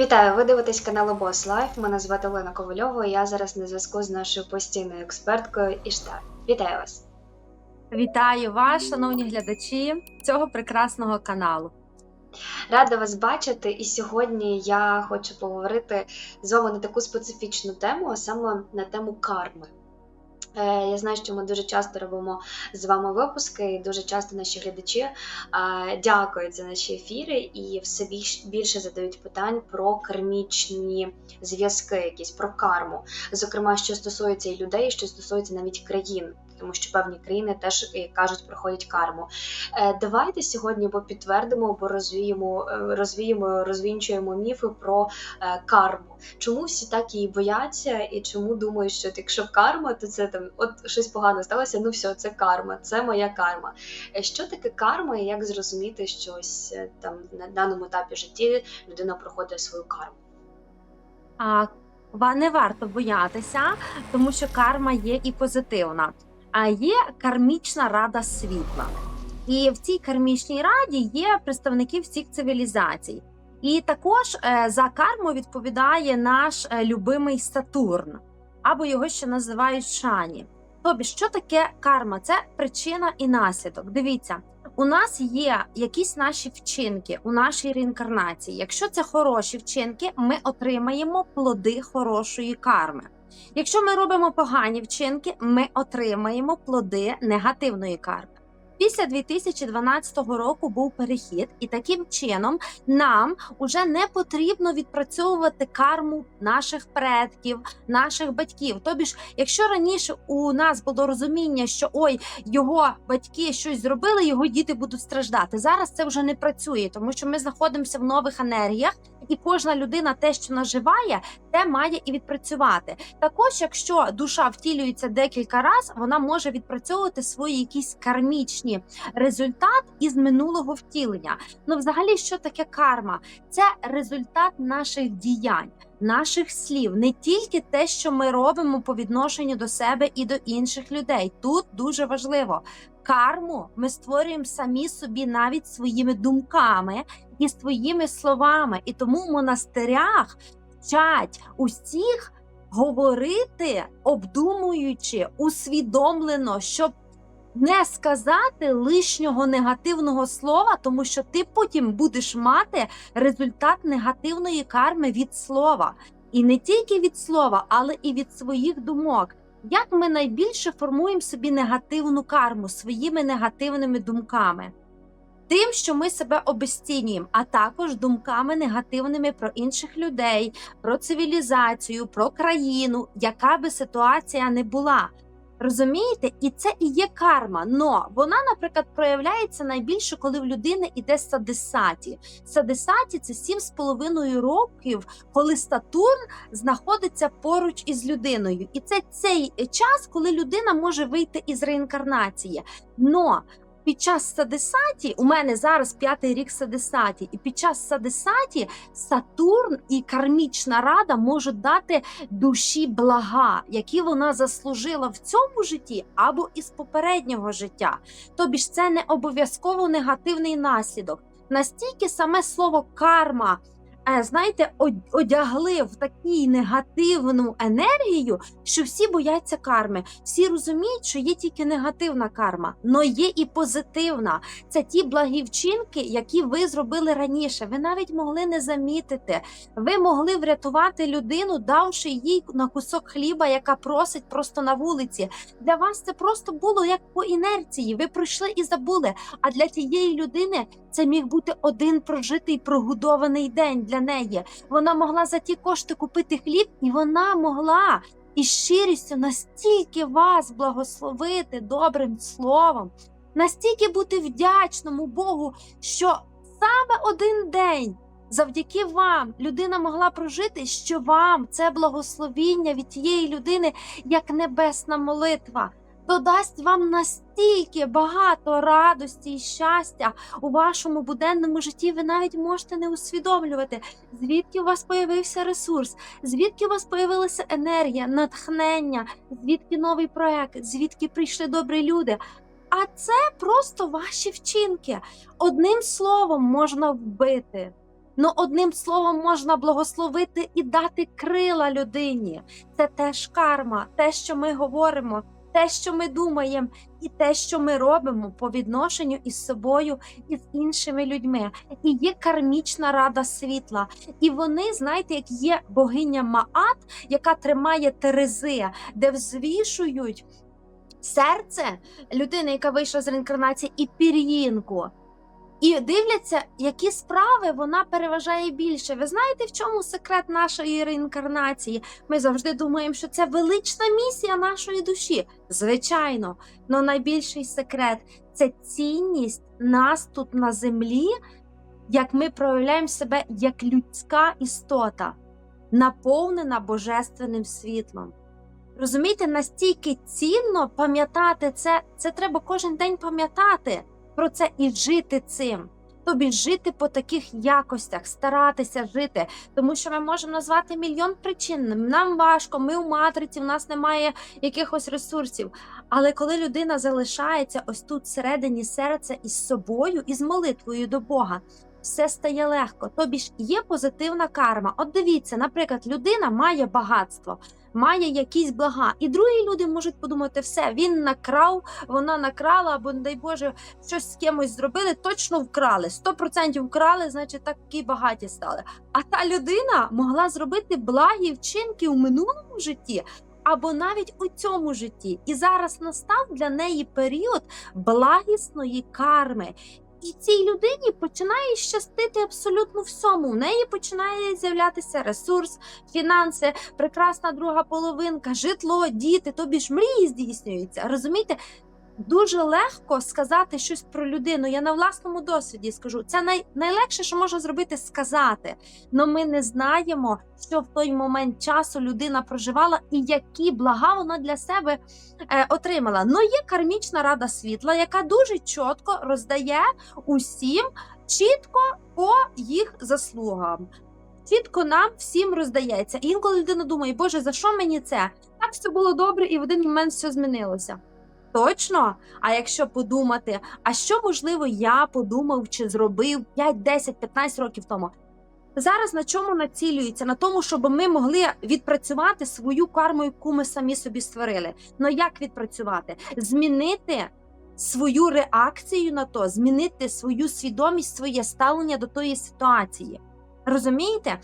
Вітаю! Ви дивитесь канал Boss Life. Мене звати Олена Ковальова. і Я зараз на зв'язку з нашою постійною експерткою Іштар. Вітаю вас! Вітаю вас, шановні глядачі цього прекрасного каналу. Рада вас бачити. І сьогодні я хочу поговорити з вами на таку специфічну тему, а саме на тему карми. Е, Я знаю, що ми дуже часто робимо з вами випуски, і дуже часто наші глядачі е, дякують за наші ефіри і все більш- більше задають питань про кармічні зв'язки, якісь про карму. Зокрема, що стосується і людей, що стосується навіть країн, тому що певні країни теж як кажуть, проходять карму. Е, Давайте сьогодні або підтвердимо, або розвіємо, е, розвіємо, розвінчуємо міфи про е, карму. Чому всі так її бояться, і чому думають, що якщо карма, то це там от щось погано сталося, ну все, це карма, це моя карма. Е, Що таке карма, і як зрозуміти, що ось е, там на даному етапі житті людина проходить свою карму? А не варто боятися, тому що карма є і позитивна. А є кармічна рада світла. І в цій кармічній раді є представники всіх цивілізацій. І також е, за карму відповідає наш е, любимий Сатурн, або його ще називають Шані. Тобі, що таке карма? Це причина і наслідок. Дивіться, у нас є якісь наші вчинки у нашій реінкарнації. Якщо це хороші вчинки, ми отримаємо плоди хорошої карми. Якщо ми робимо погані вчинки, ми отримаємо плоди негативної карми. Після 2012 року був перехід, і таким чином нам уже не потрібно відпрацьовувати карму наших предків, наших батьків. Тобі ж, якщо раніше у нас було розуміння, що ой, його батьки щось зробили, його діти будуть страждати. Зараз це вже не працює, тому що ми знаходимося в нових енергіях, і кожна людина те, що наживає, те має і відпрацювати. Також, якщо душа втілюється декілька разів, вона може відпрацьовувати свої якісь кармічні результат із минулого втілення. Ну, взагалі, що таке карма? Це результат наших діянь. Наших слів не тільки те, що ми робимо по відношенню до себе і до інших людей. Тут дуже важливо карму ми створюємо самі собі навіть своїми думками і своїми словами. І тому в монастирях вчать усіх говорити, обдумуючи, усвідомлено, щоб не сказати лишнього негативного слова, тому що ти потім будеш мати результат негативної карми від слова. І не тільки від слова, але і від своїх думок. Як ми найбільше формуємо собі негативну карму своїми негативними думками? Тим, що ми себе обесцінюємо, а також думками негативними про інших людей, про цивілізацію, про країну, яка би ситуація не була. Розумієте, і це і є карма. Но вона, наприклад, проявляється найбільше, коли в людини іде садисаті. Садисаті це 7,5 років, коли Сатурн знаходиться поруч із людиною. І це цей час, коли людина може вийти із реінкарнації. Но під час садисаті, у мене зараз п'ятий рік садисаті, і під час садисаті Сатурн і кармічна рада можуть дати душі блага, які вона заслужила в цьому житті або із попереднього життя. Тобі ж це не обов'язково негативний наслідок. Настільки саме слово карма. Е, Знаєте, одягли в таку негативну енергію, що всі бояться карми. Всі розуміють, що є тільки негативна карма, але є і позитивна. Це ті благі вчинки, які ви зробили раніше. Ви навіть могли не замітити. Ви могли врятувати людину, давши їй на кусок хліба, яка просить просто на вулиці. Для вас це просто було як по інерції. Ви пройшли і забули. А для тієї людини це міг бути один прожитий прогодований день для неї. Вона могла за ті кошти купити хліб, і вона могла із щирістю настільки вас благословити добрим словом, настільки бути вдячному Богу, що саме один день. Завдяки вам людина могла прожити, що вам це благословіння від тієї людини, як небесна молитва, додасть вам настільки багато радості і щастя у вашому буденному житті. Ви навіть можете не усвідомлювати, звідки у вас появився ресурс, звідки у вас появилася енергія, натхнення, звідки новий проект, звідки прийшли добрі люди. А це просто ваші вчинки. Одним словом можна вбити Ну, одним словом, можна благословити і дати крила людині. Це теж карма, те, що ми говоримо, те, що ми думаємо, і те, що ми робимо по відношенню із собою і з іншими людьми. І є кармічна рада світла. І вони, знаєте, як є богиня Маат, яка тримає терези, де взвішують серце людини, яка вийшла з реінкарнації, і пір'їнку. І дивляться, які справи вона переважає більше. Ви знаєте, в чому секрет нашої реінкарнації? Ми завжди думаємо, що це велична місія нашої душі. Звичайно, але найбільший секрет це цінність нас тут на землі, як ми проявляємо себе як людська істота, наповнена божественним світлом. Розумієте, настільки цінно пам'ятати це, це треба кожен день пам'ятати про це і жити цим. Тобі жити по таких якостях, старатися жити, тому що ми можемо назвати мільйон причин. Нам важко, ми у матриці, в нас немає якихось ресурсів. Але коли людина залишається ось тут всередині серця із собою і з молитвою до Бога, все стає легко. Тобі ж є позитивна карма. От дивіться, наприклад, людина має багатство, має якісь блага, і другі люди можуть подумати, все, він накрав, вона накрала, або, не дай Боже, щось з кимось зробили, точно вкрали. 100% вкрали, значить такі багаті стали. А та людина могла зробити благі вчинки у минулому житті. Або навіть у цьому житті, і зараз настав для неї період благісної карми, і цій людині починає щастити абсолютно всьому. В неї починає з'являтися ресурс, фінанси, прекрасна друга половинка, житло, діти, тобі ж мрії здійснюються. Розумієте? Дуже легко сказати щось про людину. Я на власному досвіді скажу. Це най, найлегше, що можна зробити, сказати. Але ми не знаємо, що в той момент часу людина проживала і які блага вона для себе е, отримала. Ну є кармічна рада світла, яка дуже чітко роздає усім чітко по їх заслугам. Чітко нам всім роздається. Інколи людина думає, Боже, за що мені це? Так все було добре, і в один момент все змінилося. Точно? А якщо подумати, а що можливо я подумав чи зробив 5, 10, 15 років тому? Зараз на чому націлюється? На тому, щоб ми могли відпрацювати свою карму, яку ми самі собі створили. Ну як відпрацювати? Змінити свою реакцію на то, змінити свою свідомість, своє ставлення до тої ситуації. Розумієте?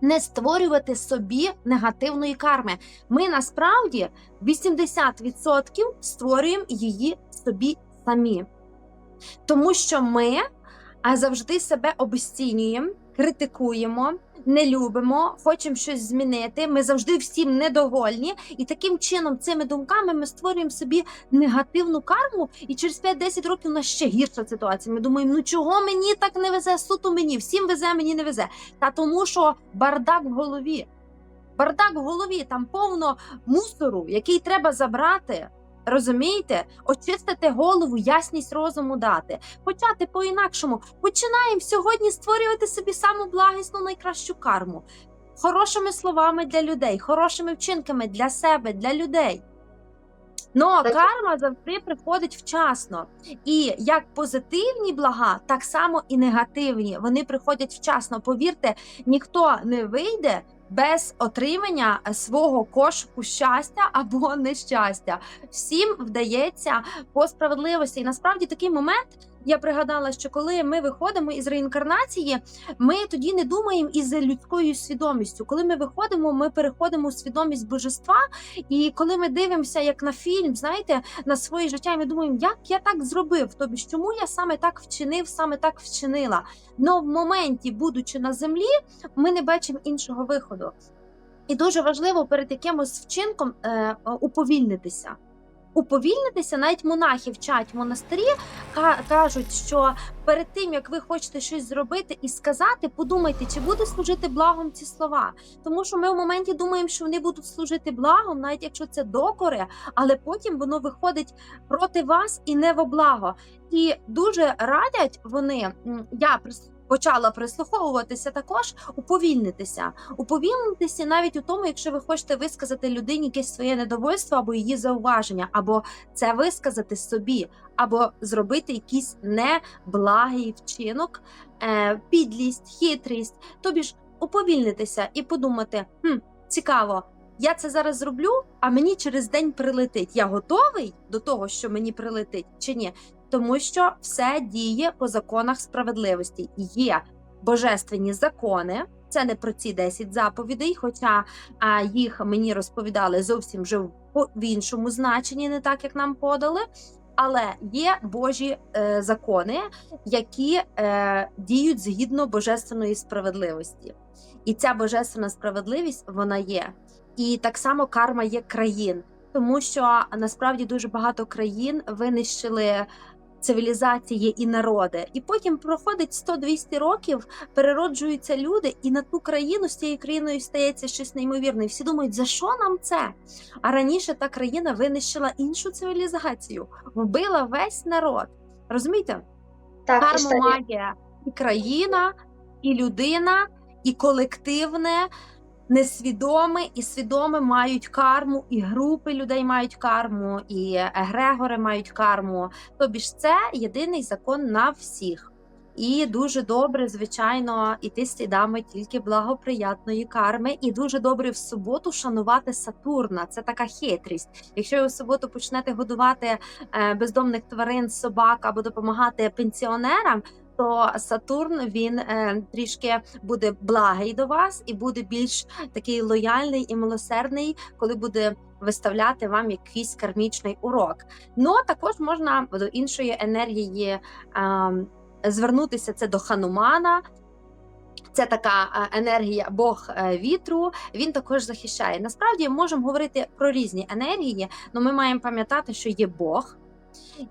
Не створювати собі негативної карми. Ми насправді 80% створюємо її собі самі, тому що ми завжди себе обесцінюємо, критикуємо, не любимо, хочемо щось змінити. Ми завжди всім недовольні, і таким чином, цими думками, ми створюємо собі негативну карму, і через 5-10 років у нас ще гірша ситуація. Ми думаємо, ну чого мені так не везе? Суто мені, всім везе, мені не везе. Та тому, що бардак в голові. Бардак в голові, там повно мусору, який треба забрати. Розумієте, очистити голову, ясність розуму дати, почати по-інакшому. Починаємо сьогодні створювати собі саму благісну найкращу карму, хорошими словами для людей, хорошими вчинками для себе, для людей. Ну, карма завжди приходить вчасно. І як позитивні блага, так само і негативні. Вони приходять вчасно. Повірте, ніхто не вийде без отримання свого кошику щастя або нещастя. Всім вдається по справедливості. І насправді такий момент. Я пригадала, що коли ми виходимо із реінкарнації, ми тоді не думаємо із людською свідомістю. Коли ми виходимо, ми переходимо у свідомість божества. І коли ми дивимося як на фільм, знаєте, на своє життя, і ми думаємо, як я так зробив? Тобі чому я саме так вчинив, саме так вчинила? Но в моменті, будучи на землі, ми не бачимо іншого виходу. І дуже важливо перед якимось вчинком е, уповільнитися. Уповільнитися, навіть монахи вчать в монастирі, кажуть, що перед тим як ви хочете щось зробити і сказати, подумайте, чи буде служити благом ці слова. Тому що ми в моменті думаємо, що вони будуть служити благом, навіть якщо це докори, але потім воно виходить проти вас і не во благо. І дуже радять вони. Я прис- почала прислуховуватися, також уповільнитися. Уповільнитися навіть у тому, якщо ви хочете висказати людині якесь своє недовольство або її зауваження, або це висказати собі, або зробити якийсь неблагий вчинок, е, підлість, хитрість. Тобі ж уповільнитися і подумати: хм, цікаво, я це зараз зроблю, а мені через день прилетить. Я готовий до того, що мені прилетить, чи ні? Тому що все діє по законах справедливості. Є божественні закони. Це не про ці 10 заповідей, хоча а, їх мені розповідали зовсім вже в, іншому значенні, не так як нам подали. Але є Божі е, закони, які е, діють згідно божественної справедливості. І ця божественна справедливість вона є. І так само карма є країн, тому що насправді дуже багато країн винищили цивілізації і народи. І потім проходить 100-200 років, перероджуються люди, і на ту країну з цією країною стається щось неймовірне. І всі думають, за що нам це? А раніше та країна винищила іншу цивілізацію, вбила весь народ. Розумієте? Так, історія. має і країна, і людина, і колективне, несвідоме і свідоме мають карму, і групи людей мають карму, і егрегори мають карму. Тобі ж це єдиний закон на всіх. І дуже добре, звичайно, іти слідами тільки благоприятної карми, і дуже добре в суботу шанувати Сатурна. Це така хитрість. Якщо ви в суботу почнете годувати е, бездомних тварин, собак або допомагати пенсіонерам, то Сатурн він е, трішки буде благий до вас і буде більш такий лояльний і милосердний, коли буде виставляти вам якийсь кармічний урок. Ну також можна до іншої енергії е, звернутися це до Ханумана. Це така е, енергія Бог е, вітру. Він також захищає. Насправді можемо говорити про різні енергії, але ми маємо пам'ятати, що є Бог.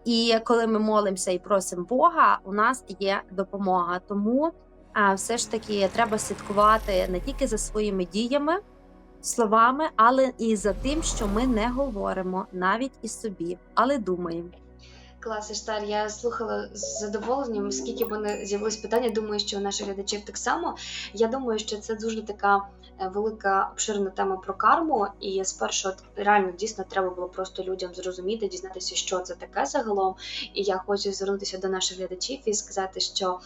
І коли ми молимося і просимо Бога, у нас є допомога. Тому а, все ж таки треба слідкувати не тільки за своїми діями, словами, але і за тим, що ми не говоримо навіть і собі, але думаємо. Клас, Іштар, я слухала з задоволенням, скільки в мене з'явилось питання. Думаю, що у наших глядачів так само. Я думаю, що це дуже така велика обширна тема про карму. І спершу реально дійсно треба було просто людям зрозуміти, дізнатися, що це таке загалом. І я хочу звернутися до наших глядачів і сказати, що.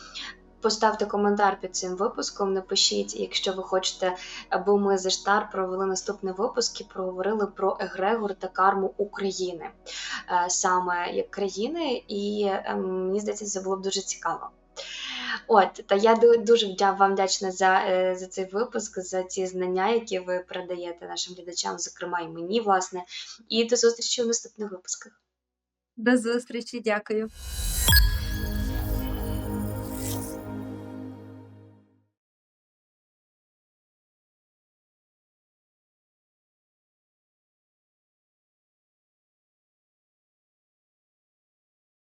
Поставте коментар під цим випуском, напишіть, якщо ви хочете, аби ми з Іштар провели наступний випуск і проговорили про егрегор та карму України е, саме як країни, і е, мені здається, це було б дуже цікаво. От, та я дуже вам вдячна за, е, за цей випуск, за ці знання, які ви передаєте нашим глядачам, зокрема і мені, власне. І до зустрічі у наступних випусках. До зустрічі, дякую.